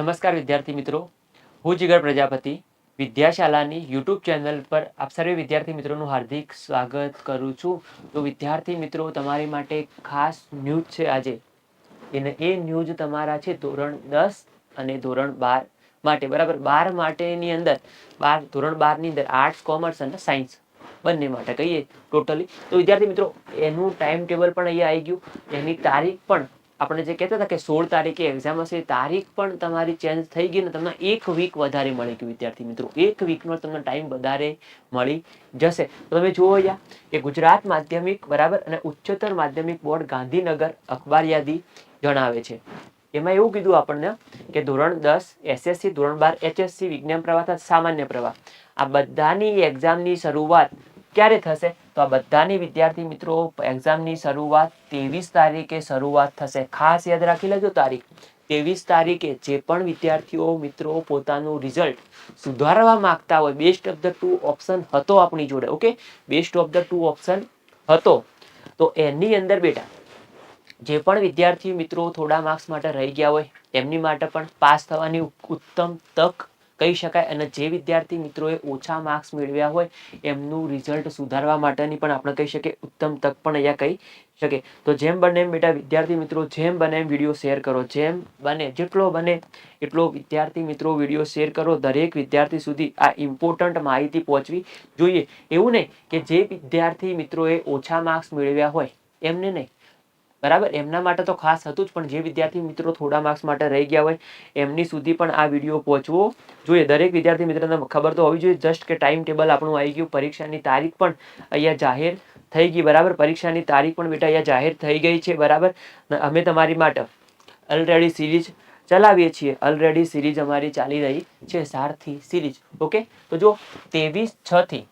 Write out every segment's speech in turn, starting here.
નમસ્કાર વિદ્યાર્થી મિત્રો. હું જીગર પ્રજાપતિ, વિદ્યાશાલાની યુટ્યુબ ચેનલ પર આપ સર્વે વિદ્યાર્થી મિત્રોનું હાર્દિક સ્વાગત કરું છું. તો વિદ્યાર્થી મિત્રો, તમારી માટે ખાસ ન્યૂઝ છે આજે. એને એ ન્યૂઝ તમારા છે ધોરણ દસ અને ધોરણ બાર માટે. બરાબર, બાર માટેની અંદર, બાર, ધોરણ બારની અંદર આર્ટ્સ કોમર્સ અને સાયન્સ બંને માટે કહીએ ટોટલી તો વિદ્યાર્થી મિત્રો, એનું ટાઈમ ટેબલ પણ અહીંયા આવી ગયું. એની તારીખ પણ આપણે જે કહેતા હતા કે સોળ તારીખે એક્ઝામ હશે તારીખ પણ તમારી ચેન્જ થઈ ગઈ ને તમને એક વીક વધારે મળી ગયું વિદ્યાર્થી મિત્રો. એક વીકનો તમને ટાઈમ વધારે મળી જશે. તો તમે જુઓ અહીંયા કે ગુજરાત માધ્યમિક, બરાબર? અને ઉચ્ચતર માધ્યમિક બોર્ડ ગાંધીનગર અખબાર યાદી જણાવે છે. એમાં એવું કીધું આપણને કે ધોરણ દસ એસએસસી ધોરણ બાર એચએસસી વિજ્ઞાન પ્રવાહ સામાન્ય પ્રવાહ. આ બધાની એક્ઝામની શરૂઆત ક્યારે થશે? આ બધાની વિદ્યાર્થી મિત્રો, એક્ઝામની શરૂઆત ત્રેવીસ તારીખે શરૂઆત થશે. ખાસ યાદ રાખી લેજો તારીખ. ત્રેવીસ તારીખે જે પણ વિદ્યાર્થીઓ મિત્રો પોતાનું રિઝલ્ટ સુધારવા માંગતા હોય best of the two option હતો આપણી જોડે okay best of the two option હતો. તો એની અંદર બેટા, જે પણ વિદ્યાર્થી મિત્રો થોડા માર્ક્સ માટે રહી ગયા હોય, એમની માટે પણ પાસ થવાની ઉત્તમ તક કહી શકાય અને જે વિદ્યાર્થી મિત્રોએ ઓછા માર્ક્સ મેળવ્યા હોય, એમનું રિઝલ્ટ સુધારવા માટેની પણ આપણે કહી શકીએ, ઉત્તમ તક પણ અહીંયા કહી શકે તો જેમ બને એમ બેટા વિદ્યાર્થી મિત્રો, જેમ બને એમ વીડિયો શેર કરો. જેમ બને, જેટલો બને એટલો વિદ્યાર્થી મિત્રો વીડિયો શેર કરો. દરેક વિદ્યાર્થી સુધી આ ઇમ્પોર્ટન્ટ માહિતી પહોંચવી જોઈએ. એવું નહીં કે જે વિદ્યાર્થી મિત્રોએ ઓછા માર્ક્સ મેળવ્યા હોય, એમને નહીં. બરાબર? એમના માટે તો ખાસ હતું જ, પણ જે વિદ્યાર્થી મિત્રો થોડા માર્ક્સ માટે રહી ગયા હોય, એમની સુધી પણ આ વીડિયો પહોંચવો જોઈએ. દરેક વિદ્યાર્થી મિત્રોને ખબર તો હોવી જોઈએ જસ્ટ કે ટાઈમ ટેબલ આપણું આવી ગયું. પરીક્ષાની તારીખ પણ અહીંયા જાહેર થઈ ગઈ, બરાબર? પરીક્ષાની તારીખ પણ બેટા અહીંયા જાહેર થઈ ગઈ છે, બરાબર? અમે તમારી માટે ઓલરેડી સિરીઝ ચલાવીએ છીએ. ઓલરેડી સિરીઝ અમારી ચાલી રહી છે, સારથી સિરીઝ ઓકે તો જો, ત્રેવીસ છ થી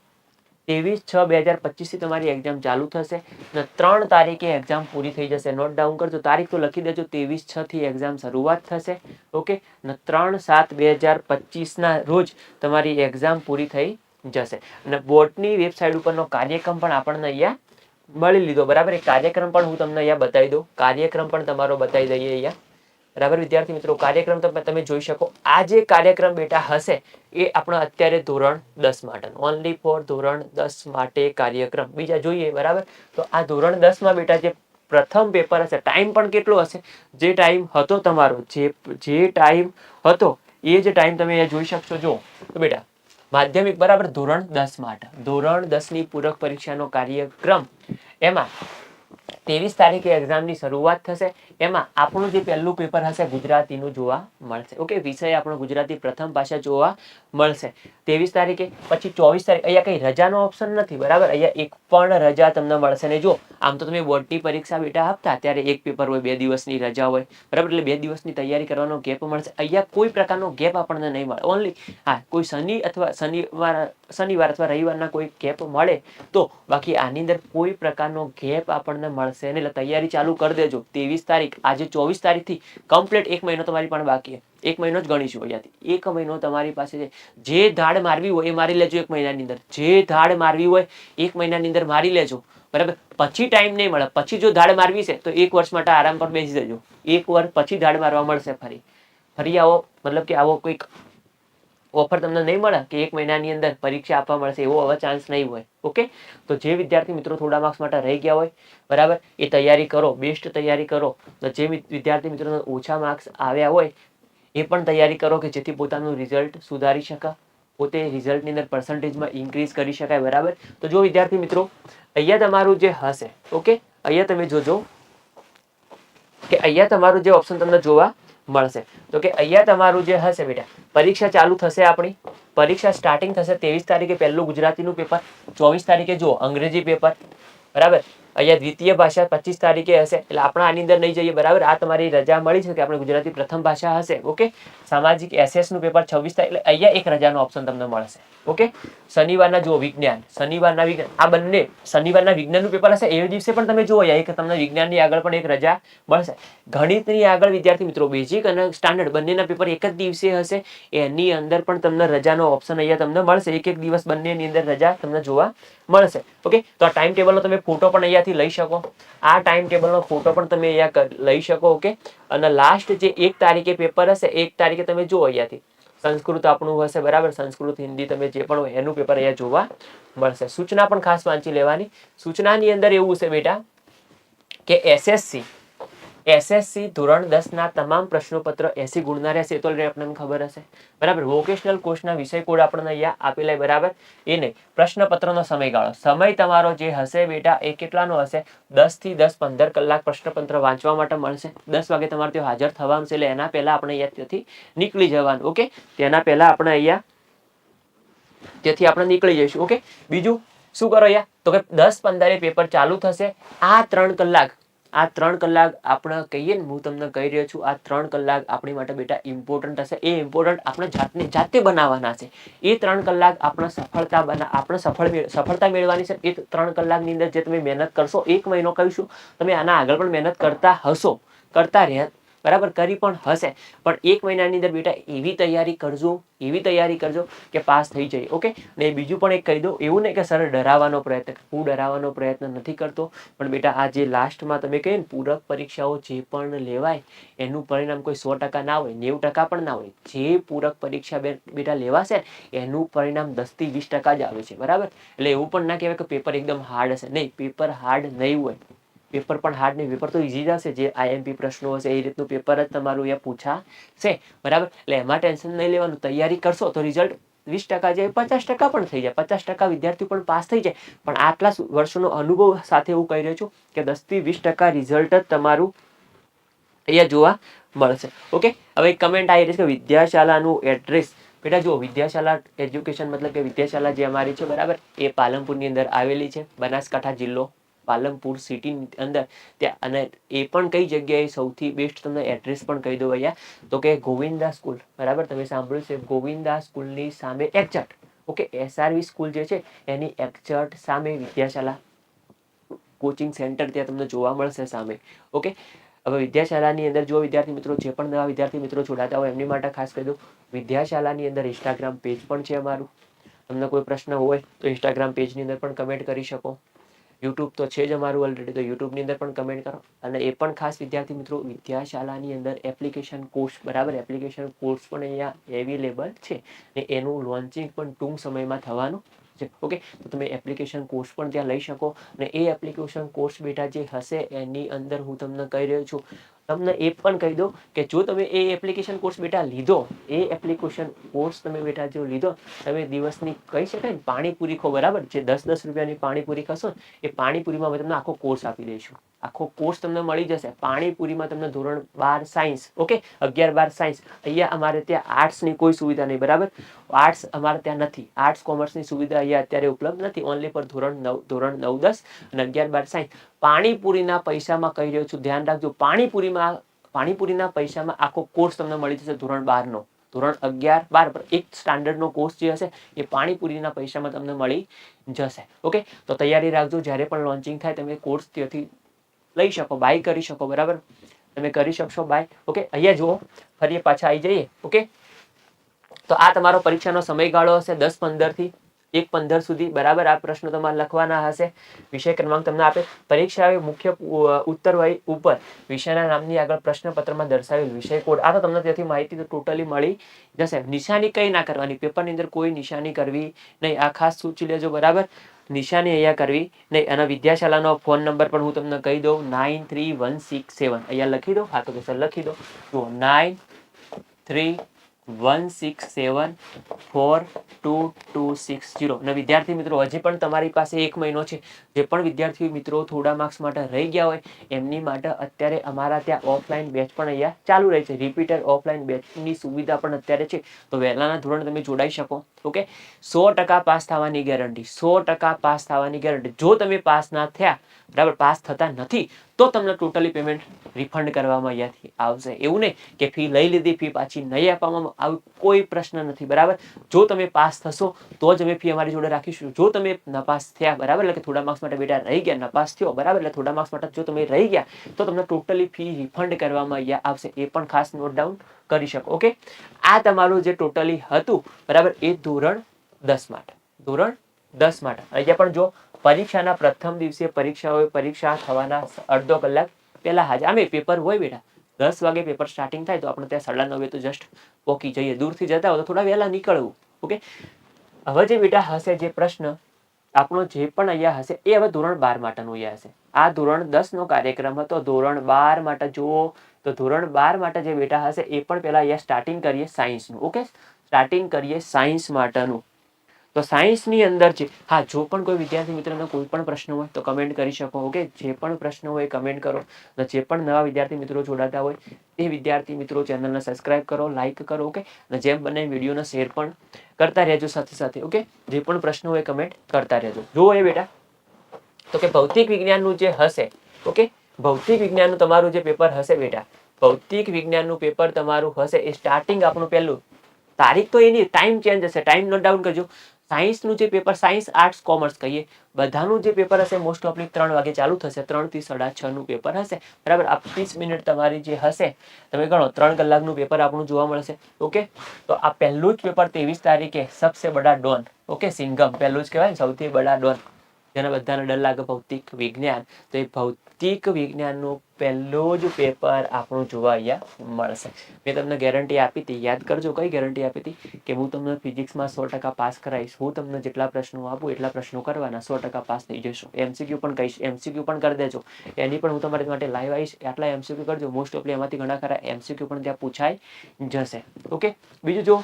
ત્રેવીસ છ બે હજાર પચીસથી તમારી એક્ઝામ ચાલુ થશે અને ત્રણ તારીખે એક્ઝામ પૂરી થઈ જશે. નોટ ડાઉન કરજો. તારીખ તો લખી દેજો. ત્રેવીસ છથી એક્ઝામ શરૂઆત થશે. ઓકે અને ત્રણ સાત બે હજાર પચીસના રોજ તમારી એક્ઝામ પૂરી થઈ જશે. અને બોર્ડની વેબસાઇટ ઉપરનો કાર્યક્રમ પણ આપણને અહીંયા મળી લીધો. બરાબર? એ કાર્યક્રમ પણ હું તમને અહીંયા બતાવી દઉં. કાર્યક્રમ પણ તમારો બતાવી દઈએ અહીંયા. બરાબર? વિદ્યાર્થી મિત્રો, કાર્યક્રમ તમે જોઈ શકો. આ જે કાર્યક્રમ બેટા હશે, એ આપણા અત્યારે ધોરણ દસ માટે ઓનલી ફોર ધોરણ દસ માટે કાર્યક્રમ. બીજા જોઈએ, બરાબર? તો આ ધોરણ દસમાં બેટા જે પ્રથમ પેપર હશે ટાઈમ પણ કેટલો હશે? જે ટાઈમ હતો તમારો, જે જે ટાઈમ હતો, એ જે ટાઈમ તમે જોઈ શકશો. જો તો બેટા, માધ્યમિક, બરાબર? ધોરણ દસ માટે. ધોરણ દસની પૂરક પરીક્ષાનો કાર્યક્રમ. એમાં ત્રેવીસ તારીખે એક્ઝામની શરૂઆત થશે. એમાં આપણું જે પહેલું પેપર હશે ગુજરાતીનું જોવા મળશે. ઓકે વિષય આપણો ગુજરાતી પ્રથમ ભાષા જોવા મળશે. ત્રેવીસ તારીખે, પછી ચોવીસ તારીખ, અહીંયા કંઈ રજાનો ઓપ્શન નથી, બરાબર? અહીંયા એક પણ રજા તમને મળશે ને જો આમ તો તમે બોર્ડની પરીક્ષા બેટા આપતા, ત્યારે એક પેપર હોય, બે દિવસની રજા હોય, બરાબર? એટલે બે દિવસની તૈયારી કરવાનો ગેપ મળશે. અહીંયા કોઈ પ્રકારનો ગેપ આપણને નહીં મળે. ઓનલી હા, કોઈ શનિ અથવા શનિવાર શનિવાર અથવા રવિવારના કોઈ ગેપ મળે તો બાકી આની અંદર કોઈ પ્રકારનો ગેપ આપણને મળશે નહીં એટલે તૈયારી ચાલુ કરી દેજો. ત્રેવીસ તારીખ, આજે ચોવીસ તારીખથી કમ્પ્લીટ એક મહિનો તમારી પણ બાકી એક મહિનો જ ગણીશું અહીંયાથી. એક મહિનો તમારી પાસે જે ધાડ મારવી હોય એ મારી લેજો એક મહિનાની અંદર. જે ધાડ મારવી હોય એક મહિનાની અંદર મારી લેજો. બરાબર? પછી ટાઈમ નહીં મળે. પછી જો ધાડ મારવી છે, તો એક વર્ષ માટે આરામ પર બેસી જજો. એક વર્ષ પછી ધાડ મારવા મળશે ફરી. ફરી આવો. મતલબ કે આવો કોઈક ઓફર તમને નહીં મળે કે એક મહિનાની અંદર પરીક્ષા આપવા મળશે, એવો હવે ચાન્સ નહીં હોય. ઓકે તો જે વિદ્યાર્થી મિત્રો થોડા માર્ક્સ માટે રહી ગયા હોય, બરાબર? એ તૈયારી કરો બેસ્ટ તૈયારી કરો. જે વિદ્યાર્થી મિત્રોને ઓછા માર્ક્સ આવ્યા હોય, એ પણ તૈયારી કરો કે જેથી પોતાનું રિઝલ્ટ સુધારી શકાય. પોતે રિઝલ્ટની અંદર પર્સન્ટેજમાં ઇન્ક્રીઝ કરી શકાય, બરાબર? તો જો વિદ્યાર્થી મિત્રો, અહીંયા તમારું જે હશે ઓકે અહીંયા તમે જોજો કે અહીંયા તમારું જે ઓપ્શન તમને જોવા મળશે. તો કે અહીંયા તમારું જે હશે બેટા, પરીક્ષા ચાલુ થશે આપણી. પરીક્ષા સ્ટાર્ટિંગ થશે ત્રેવીસ તારીખે પહેલું ગુજરાતીનું પેપર ચોવીસ તારીખે જુઓ, અંગ્રેજી પેપર બરાબર? અહીંયા દ્વિતીય ભાષા પચીસ તારીખે હશે. એટલે આપણે આની અંદર નહીં જઈએ, બરાબર? આ તમારી રજા મળી છે કે આપણે ગુજરાતી પ્રથમ ભાષા હશે, ઓકે? સામાજિક એસએસનું પેપર છવ્વીસ તારીખ, એટલે અહીંયા એક રજાનો ઓપ્શન તમને મળશે, ઓકે? શનિવારના જુઓ વિજ્ઞાન, શનિવારના વિજ્ઞાન, આ બંને શનિવારના વિજ્ઞાનનું પેપર હશે, એ દિવસે પણ તમે જુઓ અહીંયા તમને વિજ્ઞાનની આગળ પણ એક રજા મળશે. ગણિતની આગળ, વિદ્યાર્થી મિત્રો બેઝિક અને સ્ટાન્ડર્ડ બંનેના પેપર એક જ દિવસે હશે, એની અંદર પણ તમને રજાનો ઓપ્શન અહીંયા તમને મળશે. એક એક દિવસ બંનેની અંદર રજા તમને જોવા મળશે, ઓકે? તો આ ટાઈમ ટેબલનો તમે ફોટો પણ અહીંયાથી અહીંયાથી લઈ શકો. આ ટાઈમ ટેબલનો ફોટો પણ તમે અહીંયા લઈ શકો ઓકે અને લાસ્ટ જે એક તારીખે પેપર હશે, એક તારીખે તમે જુઓ અહીંયાથી. સંસ્કૃત આપણું હશે, બરાબર? સંસ્કૃત, હિન્દી તમે જે પણ એનું પેપર અહીંયા જોવા મળશે. સૂચના પણ ખાસ વાંચી લેવાની. સૂચનાની અંદર એવું છે બેટા, કે એસએસસી એસએસસી ધોરણ દસના તમામ પ્રશ્નોપત્ર એસી ગુણના રહેશે, એ તો આપણને ખબર હશે. બરાબર? વોકેશનલ કોર્સના વિષય કોડ આપણને અહીંયા આપેલા બરાબર? એ નહીં. પ્રશ્નપત્રનો સમયગાળો. સમય તમારો જે હશે બેટા, એ કેટલાનો હશે? દસથી દસ પંદર કલાક પ્રશ્નપત્ર વાંચવા માટે મળશે. દસ વાગે તમારે ત્યાં હાજર થવાનું છે, એટલે એના પહેલાં આપણે અહીંયા ત્યાંથી નીકળી જવાનું, ઓકે? તેના પહેલાં આપણે અહીંયા ત્યાંથી આપણે નીકળી જઈશું, ઓકે? બીજું શું કરો અહીંયા? તો કે દસ પંદરે પેપર ચાલુ થશે. આ ત્રણ કલાક આ ત્રણ કલાક આપણે કહીએ ને, હું તમને કહી રહ્યો છું, આ ત્રણ કલાક આપણી માટે બેટા ઇમ્પોર્ટન્ટ હશે. એ ઇમ્પોર્ટન્ટ આપણે જાતને જાતે બનાવવાના છે. એ ત્રણ કલાક આપણે સફળતા બના, આપણે સફળ સફળતા મેળવવાની છે. એ ત્રણ કલાકની અંદર જે તમે મહેનત કરશો, એક મહિનો કહીશું, તમે આના આગળ પણ મહેનત કરતા હશો, કરતા રહ્યા બરાબર, કરી પણ હશે. પણ એક મહિનાની અંદર બેટા એવી તૈયારી કરજો, એવી તૈયારી કરજો કે પાસ થઈ જાય ઓકે? ને બીજું પણ એક કહી દો એવું નહીં કે સર ડરાવવાનો પ્રયત્ન, હું ડરાવવાનો પ્રયત્ન નથી કરતો, પણ બેટા આ જે લાસ્ટમાં તમે કહીએ ને પૂરક પરીક્ષાઓ જે પણ લેવાય, એનું પરિણામ કોઈ સો ટકા ના હોય, નેવું ટકા પણ ના હોય, જે પૂરક પરીક્ષા બેટા લેવાશે એનું પરિણામ દસથી વીસ ટકા જ આવે છે, બરાબર? એટલે એવું પણ ના કહેવાય કે પેપર એકદમ હાર્ડ હશે, નહીં, પેપર હાર્ડ નહીં હોય. પેપર પણ હાર્ડ નહીં, પેપર તો ઇઝી જશે જે આઈએમપી પ્રશ્નો હશે, એ રીતનું પેપર જ તમારું અહીંયા પૂછાશે. બરાબર? એટલે એમાં ટેન્શન નહીં લેવાનું. તૈયારી કરશો તો રિઝલ્ટ વીસ ટકા જે પચાસ ટકા પણ થઈ જાય. પચાસ ટકા વિદ્યાર્થી પણ પાસ થઈ જાય. પણ આટલા વર્ષોનો અનુભવ સાથે હું કહી રહ્યો છું કે દસથી વીસ ટકા રિઝલ્ટ જ તમારું અહીંયા જોવા મળશે. ઓકે હવે કમેન્ટ આવી રહી છે કે વિદ્યાશાલાનું એડ્રેસ બેટા, જુઓ વિદ્યાશાળા એજ્યુકેશન મતલબ કે વિદ્યાશાલા જે અમારી છે, બરાબર? એ પાલનપુરની અંદર આવેલી છે, બનાસકાંઠા જિલ્લો. પાલનપુર સિટીની અંદર. ત્યાં અને એ પણ કઈ જગ્યાએ સૌથી બેસ્ટ તમને એડ્રેસ પણ કહી દઉં અહીંયા. તો કે ગોવિંદા સ્કૂલ બરાબર? તમે સાંભળ્યું છે ગોવિંદા સ્કૂલની સામે એક્ઝેક્ટ ઓકે? એસઆરવી સ્કૂલ જે છે, એની એક્ઝેક્ટ સામે વિદ્યાશાલા કોચિંગ સેન્ટર ત્યાં તમને જોવા મળશે સામે. ઓકે? હવે વિદ્યાશાલાની અંદર જો વિદ્યાર્થી મિત્રો, જે પણ નવા વિદ્યાર્થી મિત્રો જોડાતા હોય, એમની માટે ખાસ કહી દઉં. વિદ્યાશાલાની અંદર ઇન્સ્ટાગ્રામ પેજ પણ છે અમારું. તમને કોઈ પ્રશ્ન હોય તો ઇન્સ્ટાગ્રામ પેજની અંદર પણ કમેન્ટ કરી શકો. યુટ્યુબ તો છે જ અમારું ઓલરેડી તો યુટ્યુબની અંદર પણ કમેન્ટ કરો. અને એ પણ ખાસ વિદ્યાર્થી મિત્રો, વિદ્યાશાળાની અંદર એપ્લિકેશન કોર્સ બરાબર? એપ્લિકેશન કોર્સ પણ અહીંયા એવેલેબલ છે. ને એનું લોન્ચિંગ પણ ટૂંક સમયમાં થવાનું છે. ઓકે? તો તમે એપ્લિકેશન કોર્સ પણ ત્યાં લઈ શકો. અને એ એપ્લિકેશન કોર્સ બેટા જે હશે, એની અંદર હું તમને કહી રહ્યો છું તમને એ પણ કહી દો કે જો તમે એ એપ્લિકેશન કોર્સ બેટા લીધો, એ એપ્લિકેશન કોર્સ તમે બેટા જો લીધો, તમે દિવસની કહી શકાય ને પાણીપુરી ખો, બરાબર? જે દસ દસ રૂપિયાની પાણીપુરી ખાશો એ પાણીપુરીમાં અમે તમને આખો કોર્સ આપી દઈશું. આખો કોર્સ તમને મળી જશે. પાણીપુરીમાં તમને ધોરણ બાર સાયન્સ ઓકે અગિયાર બાર સાયન્સ અહીંયા અમારે ત્યાં આર્ટ્સની કોઈ સુવિધા નહીં, બરાબર? આર્ટ્સ અમારે ત્યાં નથી. આર્ટ્સ કોમર્સની સુવિધા અહીંયા અત્યારે ઉપલબ્ધ નથી. ઓનલી પર ધોરણ નવ ધોરણ નવ, દસ અને અગિયાર બાર સાયન્સ પાણીપુરીના પૈસામાં કહી રહ્યો છું, ધ્યાન રાખજો. પાણીપુરીમાં, પાણીપુરીના પૈસામાં આખો કોર્સ તમને મળી જશે ધોરણ બારનો. ધોરણ અગિયાર બાર પર એક સ્ટાન્ડર્ડનો કોર્સ જે હશે, એ પાણીપુરીના પૈસામાં તમને મળી જશે ઓકે તો તૈયારી રાખજો. જ્યારે પણ લોન્ચિંગ થાય, તમે કોર્સ ત્યાંથી લઈ શકો બાય કરી શકો, બરાબર? તમે કરી શકશો બાય ઓકે અહીંયા જુઓ, ફરી પાછા આવી જઈએ. ઓકે તો આ તમારો પરીક્ષાનો સમયગાળો હશે દસ પંદરથી એક પંદર સુધી. બરાબર? આ પ્રશ્નો તમારે લખવાના હશે. વિષય ક્રમાંક તમને આપે. પરીક્ષા મુખ્ય ઉત્તર વય ઉપર વિષયના નામની આગળ પ્રશ્નપત્રમાં દર્શાવેલ વિષય કોડ. આ તો તમને ત્યાંથી માહિતી તો ટોટલી મળી જશે. નિશાની કઈ ના કરવાની. પેપરની અંદર કોઈ નિશાની કરવી નહીં. આ ખાસ સૂચી લેજો. બરાબર? નિશાની અહીંયા કરવી. નહીં અને વિદ્યાશાળાનો ફોન નંબર પણ હું તમને કહી દઉં. Nine three one six seven. અહીંયા લખી દો હા, તો કે સર લખી દો. જુઓ, nine three one six seven four two two six zero અને વિદ્યાર્થી મિત્રો, હજી પણ તમારી પાસે એક મહિનો છે. જે પણ વિદ્યાર્થી મિત્રો થોડા માર્ક્સ માટે રહી ગયા હોય, એમની માટે અત્યારે અમારા ત્યાં ઓફલાઈન બેચ પણ અહીંયા ચાલુ રહે છે. રિપીટર ઓફલાઈન બેચની સુવિધા પણ અત્યારે છે. તો વહેલાના ધોરણે તમે જોડાઈ શકો. ઓકે? સો ટકા પાસ થવાની ગેરંટી. સો ટકા પાસ થવાની ગેરંટી. જો તમે પાસ ના થયા, બરાબર, પાસ થતા નથી તો તમને ટોટલી પેમેન્ટ રિફંડ કરવામાં અહીંયાથી આવશે. એવું નહીં કે ફી લઈ લીધી ફી પાછી નહીં આપવામાં આવું કોઈ પ્રશ્ન નથી, બરાબર? જો તમે પાસ થશો, તો જ અમે ફી અમારી જોડે રાખીશું. જો તમે નપાસ થયા, બરાબર? એટલે થોડા માર્ક્સ માટે બેટા રહી ગયા, નપાસ થયો, બરાબર? એટલે થોડા માર્ક્સ માટે જો તમે રહી ગયા, તો તમને ટોટલી ફી રિફંડ કરવામાં અહીંયા આવશે. એ પણ ખાસ નોટ ડાઉન કરી શકો ઓકે આ તમારું જે ટોટલી હતું, બરાબર? એ ધોરણ દસ માટે. ધોરણ દસ માટે. અહીંયા પણ જો પરીક્ષાના પ્રથમ દિવસે પરીક્ષા હોય પરીક્ષા થવાના અડધો કલાક પહેલા હાજર. આમે પેપર હોય બેટા. દસ વાગે પેપર સ્ટાર્ટિંગ થાય તો આપણે ત્યાં સાડા નવે તો જસ્ટ પોકી જઈએ. દૂરથી જતા હોય તો થોડા વહેલા નીકળવું. ઓકે? હવે જે બેટા હશે, જે પ્રશ્ન, આપણો જે પણ અહીંયા હશે, એ હવે ધોરણ બાર માટેનું અહીંયા હશે. આ ધોરણ દસ નો કાર્યક્રમ હતો. ધોરણ બાર માટે જુઓ તો ધોરણ બાર માટે જે બેટા હશે, એ પણ પહેલા અહીંયા સ્ટાર્ટિંગ કરીએ સાયન્સનું ઓકે? સ્ટાર્ટિંગ કરીએ સાયન્સ માટેનું. તો સાયન્સની અંદર છે હા, જો પણ કોઈ વિદ્યાર્થી મિત્રને કોઈ પણ પ્રશ્ન હોય તો કમેન્ટ કરી શકો ઓકે જે પણ પ્રશ્ન હોય કમેન્ટ કરો. અને જે પણ નવા વિદ્યાર્થી મિત્રો જોડાતા હોય એ વિદ્યાર્થી મિત્રો ચેનલને સબસ્ક્રાઇબ કરો લાઈક કરો ઓકે અને જેમ બને વિડીયોને શેર પણ કરતા રહેજો સાથે સાથે ઓકે જે પણ પ્રશ્ન હોય કમેન્ટ કરતા રહેજો. જુઓ એ બેટા, તો કે ભૌતિક વિજ્ઞાનનું જે હશે ઓકે ભૌતિક વિજ્ઞાનનું તમારું જે પેપર હશે બેટા, ભૌતિક વિજ્ઞાનનું પેપર તમારું હશે એ સ્ટાર્ટિંગ આપણું પહેલું. તારીખ તો એની ટાઈમ ચેન્જ હશે. ટાઈમ નોટ ડાઉન કરજો. સાયન્સનું જે પેપર, સાયન્સ, આર્ટ્સ, કોમર્સ કહીએ, બધાનું જે પેપર હશે મોસ્ટ ઓફલી ત્રણ વાગે ચાલુ થશે, ત્રણથી સાડા છનું પેપર હશે. બરાબર? આ ત્રીસ મિનિટ તમારી જે હશે, તમે ગણો, ત્રણ કલાકનું પેપર આપણું જોવા મળશે, ઓકે? તો આ પહેલું જ પેપર ત્રેવીસ તારીખે સબસે બડા ડોન, ઓકે? સિંગમ પહેલું જ કહેવાય સૌથી બડા ડોન. જેના બધાને ડર લાગે ભૌતિક વિજ્ઞાન. તો એ ભૌતિક વિજ્ઞાનનું પહેલું જ પેપર આપણું જોવા અહીંયા મળશે. મેં તમને ગેરંટી આપી હતી, યાદ કરજો કઈ ગેરંટી આપી હતી કે હું તમને ફિઝિક્સમાં સો ટકા પાસ કરાવીશ, હું તમને જેટલા પ્રશ્નો આપું એટલા પ્રશ્નો કરવાના, સો ટકા પાસ થઈ જશો. એમસીક્યુ પણ કહીશ એમસીક્યુ પણ કરી દેજો. એની પણ હું તમારી માટે લાઈવ આવીશ, આટલા એમસીક્યુ કરજો મોસ્ટ ઓફલી એમાંથી ઘણા ખરા એમસીક્યુ પણ ત્યાં પૂછાઈ જશે. ઓકે બીજું જો,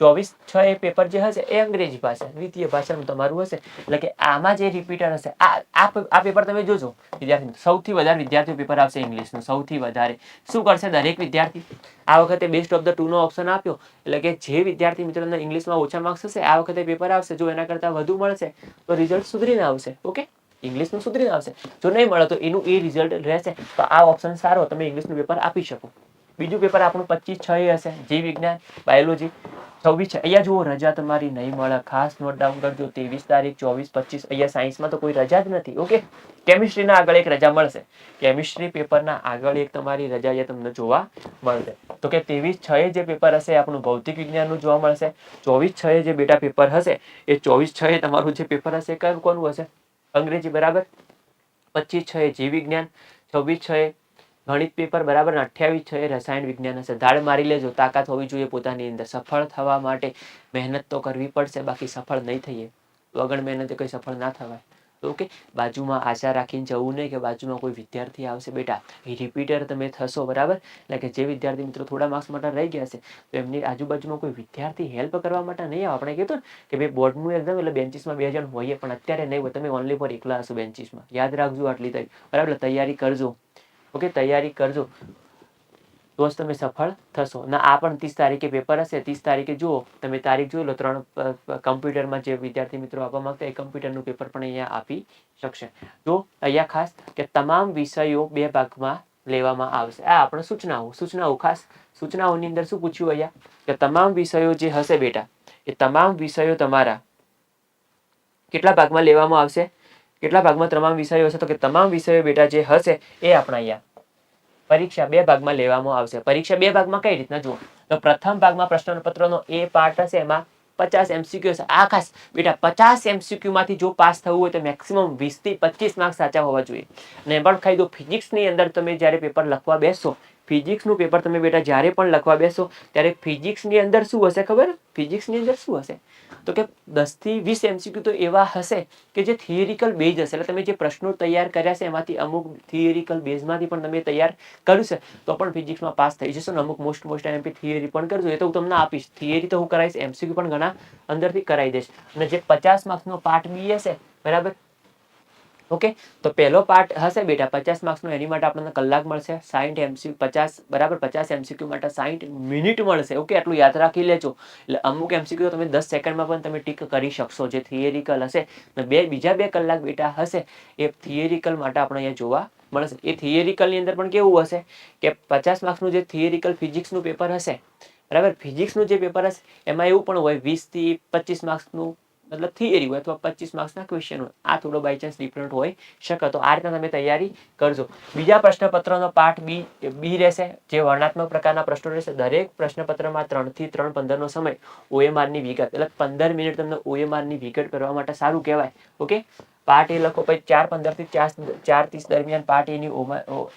ચોવીસ છ એ પેપર જે હશે એ અંગ્રેજી ભાષા, દ્વિતીય ભાષાનું તમારું હશે. એટલે કે આમાં જે રિપીટર હશે, આ આ આ પેપર તમે જોજો. વિદ્યાર્થી સૌથી વધારે વિદ્યાર્થીઓ પેપર આવશે ઇંગ્લિશનું સૌથી વધારે. શું કરશે દરેક વિદ્યાર્થી? આ વખતે બેસ્ટ ઓફ ધ ટુનો ઓપ્શન આપ્યો. એટલે કે જે વિદ્યાર્થી મિત્રોને ઇંગ્લિશમાં ઓછા માર્ક્સ હશે આ વખતે પેપર આવશે. જો એના કરતાં વધુ મળશે, તો રિઝલ્ટ સુધરીને આવશે. ઓકે? ઇંગ્લિશનું સુધરીને આવશે. જો નહીં મળે, તો એનું એ રિઝલ્ટ રહેશે. તો આ ઓપ્શન સારો. તમે ઇંગ્લિશનું પેપર આપી શકો. બીજું પેપર આપણું પચીસ છ હશે. જીવ વિજ્ઞાન બાયોલોજી છવ્વીસ છે. અહીંયા જુઓ, રજા તમારી નહીં મળે. ખાસ નોટ ડાઉન કરજો. ત્રેવીસ તારીખ, ચોવીસ, પચીસ. અહીંયા સાયન્સમાં તો કોઈ રજા જ નથી. ઓકે કેમિસ્ટ્રીના આગળ એક રજા મળશે. કેમિસ્ટ્રી પેપરના આગળ એક તમારી રજા અહીંયા તમને જોવા મળશે. તો કે ત્રેવીસ, છ જે પેપર હશે આપણું ભૌતિક વિજ્ઞાનનું જોવા મળશે. ચોવીસ, છ જે બેટા પેપર હશે, એ ચોવીસ, છ તમારું જે પેપર હશે કયું, કોનું હશે? અંગ્રેજી, બરાબર? પચીસ, છ જીવ વિજ્ઞાન. છવ્વીસ, છ ગણિત પેપર બરાબર અઠ્યાવીસ છ, રસાયણ વિજ્ઞાન હશે. ધાડ મારી લેજો, તાકાત હોવી જોઈએ પોતાની અંદર. સફળ થવા માટે મહેનત તો કરવી પડશે, બાકી સફળ નહીં થઈએ. વગર મહેનતે કોઈ સફળ ના થવાય. તો ઓકે, બાજુમાં આશા રાખીને જવું નહીં કે બાજુમાં કોઈ વિદ્યાર્થી આવશે. બેટા, એ રિપીટર તમે થશો, બરાબર? એટલે કે જે વિદ્યાર્થી મિત્રો થોડા માર્ક્સ માટે રહી ગયા છે, તો એમની આજુબાજુમાં કોઈ વિદ્યાર્થી હેલ્પ કરવા માટે નહીં આવે. આપણે કીધું કે ભાઈ, બોર્ડનું એક્ઝામ એટલે બેન્ચીસમાં બે જણ હોઈએ, પણ અત્યારે નહીં હોય. તમે ઓનલી ફોર એકલા હશો બેન્ચીસમાં યાદ રાખજો આટલી તૈયારી બરાબર? તૈયારી કરજો. ઓકે, તૈયારી કરજો. તો તમે સફળ થશો. ના, આ પણ ત્રીસ તારીખે પેપર હશે. ત્રીસ તારીખે જુઓ. તમે તારીખ જોઈ લો. ત્રણ કમ્પ્યુટરમાં જે વિદ્યાર્થી મિત્રો આપવા માંગતા એ કમ્પ્યુટરનું પેપર પણ અહીંયા આપી શકશે. જો, અહીંયા ખાસ કે તમામ વિષયો બે ભાગમાં લેવામાં આવશે. આ આપણે સૂચનાઓ. સૂચનાઓ ખાસ. સૂચનાઓની અંદર શું પૂછ્યું અહીંયા? કે તમામ વિષયો જે હશે બેટા, એ તમામ વિષયો તમારા કેટલા ભાગમાં લેવામાં આવશે? કેટલા ભાગમાં તમામ વિષયો હશે? તો કે તમામ વિષયો બેટા જે હશે એ આપણા પરીક્ષા બે ભાગમાં લેવામાં આવશે. પરીક્ષા બે ભાગમાં કઈ રીતના જુઓ? તો પ્રથમ ભાગમાં પ્રશ્નપત્રનો એ પાર્ટ હશે, એમાં પચાસ એમસીક્યુ હશે. આ ખાસ બેટા પચાસ એમસીક્યુ માંથી જો પાસ થવું હોય તો મેક્સિમમ વીસથી પચીસ માર્ક્સ સાચા હોવા જોઈએ. અને એમ પણ ખાઈ દો ફિઝિક્સની અંદર તમે જ્યારે પેપર લખવા બેસશો ફિઝિક્સનું પેપર તમે બેટા જ્યારે પણ લખવા બેસો, ત્યારે ફિઝિક્સની અંદર શું હશે ખબર? ફિઝિક્સની અંદર શું હશે? તો કે દસથી વીસ એમસીક્યુ તો એવા હશે કે જે થિયરિકલ બેઝ હશે. એટલે તમે જે પ્રશ્નો તૈયાર કર્યા છે, એમાંથી અમુક થિયરિકલ બેઝમાંથી પણ તમે તૈયાર કર્યું છે, તો પણ ફિઝિક્સમાં પાસ થઈ જશો ને. અમુક મોસ્ટ મોસ્ટ એમપી થિયરી પણ કરજો. એ તો હું તમને આપીશ. થિયરી તો હું કરાવીશ. એમસીક્યુ પણ ઘણા અંદરથી કરાવી દઈશ. અને જે પચાસ માર્ક્સનો પાર્ટ બી હશે બરાબર? ઓકે? તો પહેલો પાર્ટ હશે બેટા પચાસ માર્ક્સનો, એની માટે આપણને કલાક મળશે. સાઠ એમસી, પચાસ, બરાબર પચાસ એમસીક્યુ માટે સાઠ મિનિટ મળશે. ઓકે, આટલું યાદ રાખી લેજો. એટલે અમુક એમસીક્યુ તમે દસ સેકન્ડમાં પણ તમે ટીક કરી શકશો, જે થિયરિકલ હશે. બે, બીજા બે કલાક બેટા હશે, એ થિયરિકલ માટે આપણે અહીંયા જોવા મળશે. એ થિયરિકલની અંદર પણ કેવું હશે કે પચાસ માર્ક્સનું જે થિયરિકલ ફિઝિક્સનું પેપર હશે, બરાબર? ફિઝિક્સનું જે પેપર હશે, એમાં એવું પણ હોય, વીસથી પચીસ માર્ક્સનું મતલબ થિયરી હોય અથવા પચીસ માર્ક્સના ક્વેશ્ચન હોય, આ થોડો બાય ચાન્સ ડિફરન્ટ હોય શકે તો આ રીતના તમે તૈયારી કરજો. બીજા પ્રશ્નપત્રનો પાઠ બી બી રહેશે, જે વર્ણાત્મક પ્રકારના પ્રશ્નો રહેશે. દરેક પ્રશ્નપત્રમાં ત્રણથી ત્રણ પંદરનો સમય ઓએમઆરની વિગત, એટલે પંદર મિનિટ તમને ઓએમઆરની વિગત કરવા માટે સારું કહેવાય. ઓકે પાર્ટ લખો, પછી ચાર પંદરથી ચાર ચાર ત્રીસ દરમિયાન પાર્ટ એની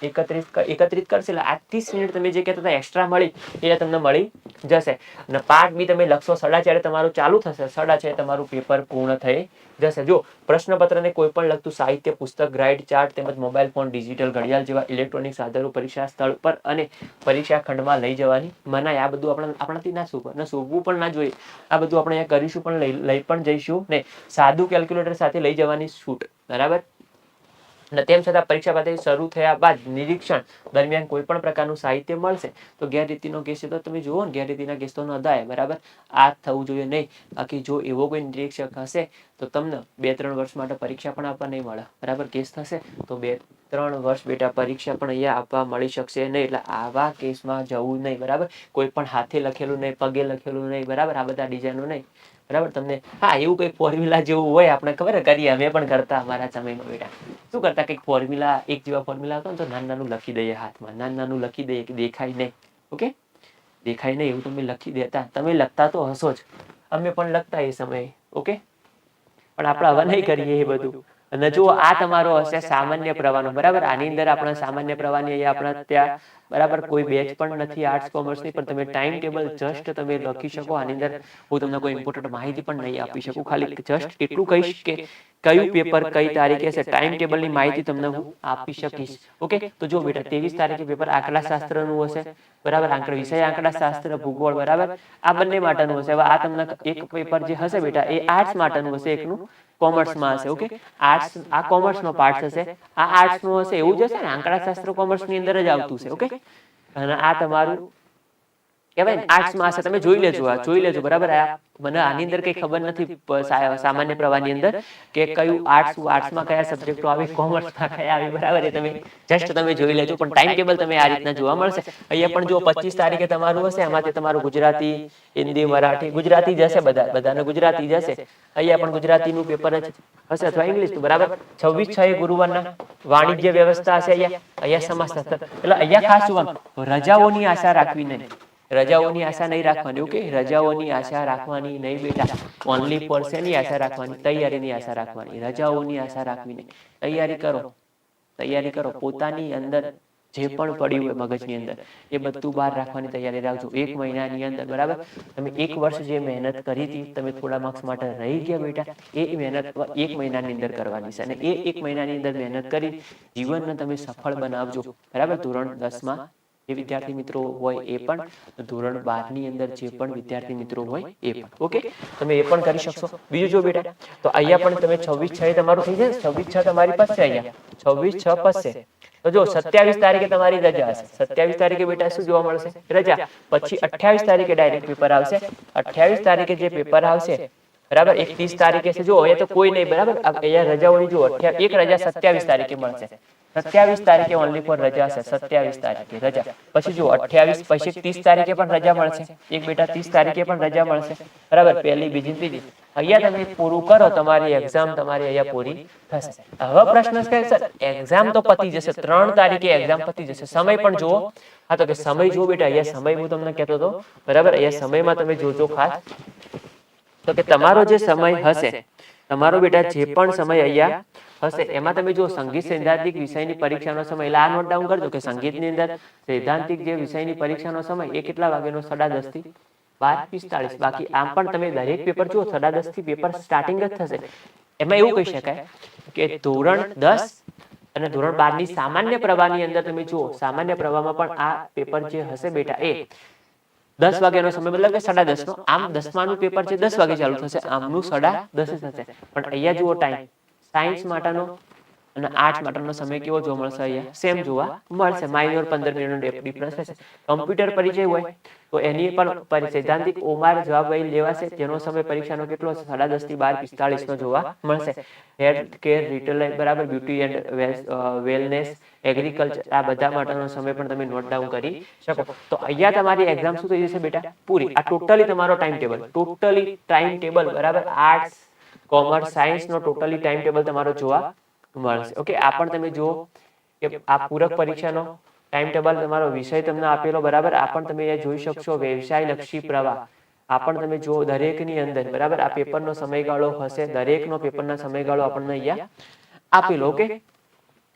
એકત્રિત એકત્રિત કરશે. એટલે આ ત્રીસ મિનિટ તમે જે કહેતા હતા એક્સ્ટ્રા મળી એ તમને મળી જશે. અને પાર્ટ બી તમે લખશો સડા ચારે તમારું ચાલુ થશે. સડા છે, તમારું પેપર પૂર્ણ થઈ જશે. જો પ્રશ્નપત્રને કોઈ પણ લગતું સાહિત્ય, પુસ્તક ગ્રાઇડ ચાર્ટ તેમજ મોબાઈલ ફોન ડિજિટલ ઘડિયાળ જેવા ઇલેક્ટ્રોનિક સાધનો પરીક્ષા સ્થળ પર અને પરીક્ષા ખંડમાં લઈ જવાની મનાય. આ બધું આપણે, આપણાથી ના શોભ અને શોભવું પણ ના જોઈએ. આ બધું આપણે અહીંયા કરીશું પણ લઈ લઈ પણ જઈશું ને. સાદું કેલ્ક્યુલેટર સાથે લઈ જવાની છૂટ બરાબર? અને તેમ છતાં પરીક્ષા પદ્ધતિ શરૂ થયા બાદ નિરીક્ષણ દરમિયાન કોઈ પણ પ્રકારનું સાહિત્ય મળશે, તો ગેરરીતિનો કેસ તો તમે જુઓ ને, ગેરરીતિના કેસ તો નોંધાય બરાબર? આ થવું જોઈએ નહીં. બાકી જો એવો કોઈ નિરીક્ષક હશે, તો તમને બે ત્રણ વર્ષ માટે પરીક્ષા પણ આપવા નહીં મળે. બરાબર? કેસ થશે, તો બે ત્રણ વર્ષ બેટા પરીક્ષા પણ અહીંયા આપવા મળી શકશે નહીં. એટલે આવા કેસમાં જવું નહીં, બરાબર? કોઈ પણ હાથે લખેલું નહીં, પગે લખેલું નહીં, બરાબર? આ બધા ડિઝાઇનો નહીં. બરાબર? તમને હા એવું કંઈક ફોર્મ્યુલા જેવું હોય આપણે ખબર કરીએ અમે પણ કરતા અમારા સમયમાં બેટા. શું કરતા? કંઈક ફોર્મ્યુલા એક જેવા ફોર્મ્યુલા હતો ને તો નાનું નાનું લખી દઈએ હાથમાં. નાનું નાનું લખી દઈએ કે દેખાય નહીં. ઓકે? દેખાય નહીં એવું તમે લખી દેતા. તમે લખતા તો હશો જ. અમે પણ લખતા એ સમયે. ઓકે? પણ આપણે હવે નહીં કરીએ એ બધું. અને જો આ તમારો હશે સામાન્ય પ્રવાહનો. બરાબર? આની અંદર આપણા સામાન્ય પ્રવાહની અહીંયા આપણા ત્યાં બરાબર, કોઈ બેચ પણ નથી આર્ટ્સ કોમર્સની પણ તમે ટાઈમ ટેબલ જસ્ટ તમે લખી શકો. આની અંદર હું તમને કોઈ ઇમ્પોર્ટન્ટ માહિતી પણ નહીં આપી શકું. ખાલી જસ્ટ એટલું કહીશ કે કયું પેપર કઈ તારીખે છે ટાઈમ ટેબલની માહિતી તમને હું આપી શકીશ. ઓકે તો જો બેટા, ત્રેવીસ તારીખે પેપર આંકડા શાસ્ત્રનું હશે, બરાબર? આંકડા વિષય આંકડા શાસ્ત્ર ભૂગોળ, બરાબર? આ બંને માટેનું હશે. હવે આ તમને એક પેપર જે હશે બેટા, એ આર્ટ્સ માટેનું હશે, એકનું કોમર્સમાં હશે. ઓકે આર્ટ્સ આ કોમર્સનો પાર્ટ હશે. આ આર્ટ્સનું હશે, એવું જ હશે ને? આંકડા શાસ્ત્ર કોમર્સની અંદર જ આવતું છે ઓકે અને આ તમારું કહેવાય ને આર્ટ્સમાં હશે તમે જોઈ લેજો આ જોઈ લેજો બરાબર? આ મને આની અંદર કઈ ખબર નથી સામાન્ય પ્રવાહની અંદર કે કયું આર્ટ્સ આર્ટ્સમાં કયા સબ્જેક્ટો આવે કોમર્સમાં કયા આવે બરાબર? એ તમે જસ્ટ તમે જોઈ લેજો પણ ટાઈમ ટેબલ તમે આ રીતના જોવા મળશે. અહીંયા પણ જો પચીસ તારીખે તમારું હશે એમાંથી તમારું ગુજરાતી હિન્દી મરાઠી ગુજરાતી જ હશે બધા બધાને ગુજરાતી જશે. અહીંયા પણ ગુજરાતીનું પેપર જ હશે અથવા ઇંગ્લિશ બરાબર છવ્વીસ છ એ ગુરુવારના વાણિજ્ય વ્યવસ્થા હશે અહીંયા અહીંયા સમાજ એટલે અહીંયા ખાસ જોવાનું રજાઓની આશા રાખવી નહીં રજાઓની આશા નહીં રાખવાની ઓકે? રજાઓની આશા રાખવાની નહીં બેટા. ઓનલી પર શેની આશા રાખવાની તૈયારીની આશા રાખવાની. રજાઓની આશા રાખવી નહીં તૈયારી કરો. તૈયારી કરો. પોતાની અંદર જે પણ પડ્યું હોય મગજની અંદર એ બધું બહાર રાખવાની તૈયારી રાખજો. એક મહિનાની અંદર બરાબર? તમે એક વર્ષ જે મહેનત કરી હતી તમે થોડા માર્ક્સ માટે રહી ગયા બેટા. એ મહેનત એક મહિનાની અંદર કરવાની છે. અને એ એક મહિનાની અંદર મહેનત કરી જીવનને તમે સફળ બનાવજો બરાબર ધોરણ દસમાં જે વિદ્યાર્થી મિત્રો હોય એ પણ ધોરણ બારની અંદર જે પણ વિદ્યાર્થી મિત્રો હોય એ પણ, ઓકે? તમે એ પણ કરી શકશો. બીજું જો બેટા, તો અહીંયા પણ તમે છવ્વીસ છ તમારું થઈ જાય છવ્વીસ છ તમારી પાસે અહીંયા. છવ્વીસ છ પાસે. તો જો સત્યાવીસ તારીખે તમારી રજા હશે. સત્યાવીસ તારીખે બેટા શું જોવા મળશે? રજા. પછી અઠ્યાવીસ તારીખે ડાયરેક્ટ પેપર આવશે. અઠ્યાવીસ તારીખે જે પેપર આવશે બરાબર? એક ત્રીસ તારીખે છે. જો અહીંયા તો કોઈ નહીં, બરાબર? આ અહીંયા રજાઓની જો, અઠ્યા- એક રજા સત્યાવીસ તારીખે મળશે. સત્યાવીસ તારીખે ઓનલી ફોર રજા છે સત્યાવીસ તારીખે રજા. પછી જો, અઠ્યાવીસ, પછી ત્રીસ તારીખે પણ રજા મળશે. એક બેટા ત્રીસ તારીખે પણ રજા મળશે. બરાબર? પહેલી, બીજી, ત્રીજી. અહીંયા તમે પૂરું કરો, તમારી એક્ઝામ તમારી અહીંયા પૂરી થશે. હવે પ્રશ્ન છે કે, સર એક્ઝામ તો પતી જશે. ત્રણ તારીખે એક્ઝામ પતી જશે. સમય પણ જુઓ. હા, તો કે સમય જુઓ બેટા. અહીંયા સમય હું તમને કહેતો હતો. બરાબર? અહીંયા સમયમાં તમે જોજો ખાસ. તો કે તમારો જે સમય હશે તમારો બેટા જે પણ સમય અહીંયા હશે એમાં તમે જો સંગીત સૈદ્ધાંતિક વિષયની પરીક્ષાનો સમય એટલે આ નોટ ડાઉન કરજો કે સંગીતની અંદર સૈદ્ધાંતિક જે વિષયની પરીક્ષાનો સમય એ કેટલા વાગ્યાનો? સાડા દસથી બાર પિસ્તાળીસ. બાકી આમ પણ તમે દરેક પેપર જુઓ સાડા દસથી પેપર સ્ટાર્ટિંગ જ થશે. એમાં એવું કહી શકાય કે ધોરણ દસ અને ધોરણ બારની સામાન્ય પ્રવાહની અંદર તમે જુઓ સામાન્ય પ્રવાહમાં પણ આ પેપર જે હશે બેટા એ દસ વાગ્યાનો સમય મતલબ કે સાડા દસ નો આમ દસમાનું પેપર છે, દસ વાગે ચાલુ થશે. આમનું સાડા દસ થશે. પણ અહીંયા જુઓ ટાઈમ. સાયન્સ માટેનો અને આર્ટ માટેનો સમય કેવો જોવા મળશે અહીંયા? સેમ જોવા. મળશે માઇનોર પંદર મિનિટનો ડિફરન્સ હશે કમ્પ્યુટર પરિચય હોય તો એની પણ સૈદ્ધાંતિક ઓમાર જવાબ અહીં લેવાશે. તેનો સમય પરીક્ષાનો કેટલો છે સાડા દસથી બાર પિસ્તાળીસ નો જોવા મળશે. હેલ્થ કેર રિટેલ બરાબર બ્યુટી એન્ડ વેલનેસ એગ્રીકલ્ચર આ બધા માટેનો સમય પણ તમે નોટ ડાઉન કરી શકો. તો અહીંયા તમારી એક્ઝામ શું થઈ જશે બેટા? પૂરી. આ ટોટલી તમારો time table totally time table બરાબર આર્ટ્સ કોમર્સ સાયન્સ નો ટોટલી ટાઈમ ટેબલ તમારો જોવા મળશે. ઓકે આ પણ તમે જુઓ કે આ પૂરક પરીક્ષાનો ટાઈમ ટેબલ તમારો વિષય તમને આપેલો બરાબર? આ પણ તમે જોઈ શકશો વ્યવસાય લક્ષી પ્રવાહ. આ પણ તમે જુઓ દરેકની અંદર. બરાબર? આ પેપરનો સમયગાળો હશે દરેકનો પેપરના સમયગાળો આપણને અહીંયા આપેલો ઓકે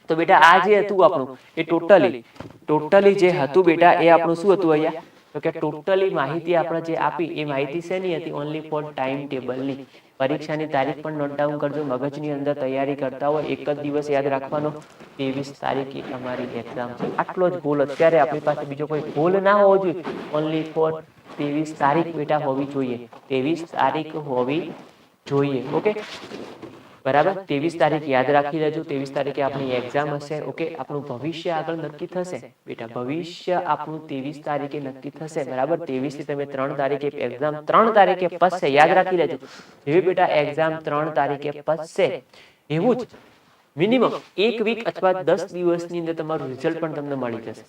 તો બેટા આ જે હતું આપણું એ ટોટલી ટોટલી જે હતું બેટા એ આપણું શું હતું અહીંયા? તો કે ટોટલી માહિતી આપણે જે આપી એ માહિતી શેની હતી? ઓનલી ફોર ટાઈમ ટેબલની પરીક્ષાની તારીખ પણ નોટ ડાઉન કરજો. મગજની અંદર તૈયારી કરતા હોય. એક જ દિવસ યાદ રાખવાનો. ત્રેવીસ તારીખે અમારી એક્ઝામ છે. આટલો જ ભૂલ. અત્યારે આપણી પાસે બીજો કોઈ ભૂલ ના હોવો જોઈએ. ઓનલી ફોર ત્રેવીસ તારીખ બેટા હોવી જોઈએ. ત્રેવીસ તારીખ હોવી જોઈએ. ઓકે બરાબર? ત્રેવીસ તારીખ યાદ રાખી લેજો ત્રેવીસ તારીખે આપણી એક્ઝામ હશે ઓકે આપણું ભવિષ્ય આગળ નક્કી થશે. બેટા ભવિષ્ય આપણું ત્રેવીસ તારીખે નક્કી થશે બરાબર? ત્રેવીસથી તમે ત્રણ તારીખે એક્ઝામ ત્રણ તારીખે પતશે યાદ રાખી લેજો. જેવી બેટા એક્ઝામ ત્રણ તારીખે પતશે એવું જ. મિનિમમ એક વીક અથવા દસ દિવસની અંદર તમારું રિઝલ્ટ પણ તમને મળી જશે.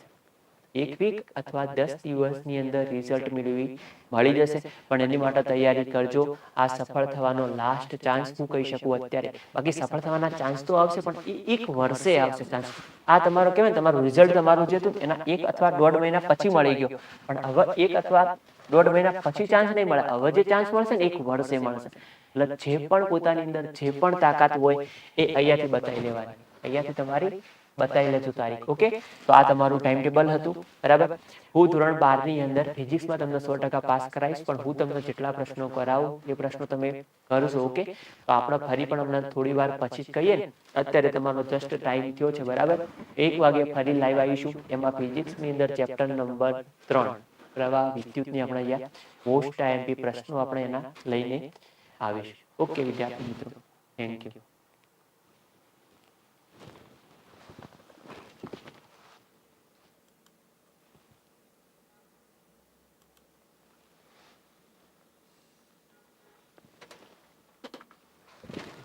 એક વીક અથવા દસ દિવસની અંદર રિઝલ્ટ મેળવી મળી જશે. પણ એની માટે તૈયારી કરજો. આ સફળ થવાનો લાસ્ટ ચાન્સ હું કહી શકું અત્યારે. બાકી સફળ થવાના ચાન્સ તો આવશે પણ એ એક વર્ષે આવશે ચાન્સ આ તમારો કહેવાય તમારું રિઝલ્ટ તમારું જે હતું એના એક અથવા દોઢ મહિના પછી મળી ગયો. પણ હવે એક અથવા દોઢ મહિના પછી ચાન્સ નહીં મળે. હવે જે ચાન્સ મળશે ને એક વર્ષે મળશે. એટલે જે પણ પોતાની અંદર જે પણ તાકાત હોય એ અહીંયાથી બતાવી લેવાની અહીંયાથી તમારી બતાવી લેજો તારીખ, ઓકે? તો આ તમારું ટાઈમ ટેબલ હતું, બરાબર? હું ધોરણ બારની અંદર ફિઝિક્સમાં તમને સો ટકા પાસ કરાવીશ, પણ હું તમને જેટલા પ્રશ્નો કરાવું, એ પ્રશ્નો તમે કરશો, ઓકે? તો આપણે ફરી પણ હમણાં થોડી વાર પછી જ કહીએ ને, અત્યારે તમારો જસ્ટ ટાઈમ થયો છે, બરાબર? એક વાગે ફરી લાઈવ આવીશું, એમાં ફિઝિક્સની અંદર ચેપ્ટર નંબર ત્રણ પ્રવાહ વિદ્યુતની આપણે અહીંયા મોસ્ટ આઈએમપી પ્રશ્નો આપણે એના લઈને આવીશું, ઓકે, વિદ્યાર્થી મિત્રો? Thank you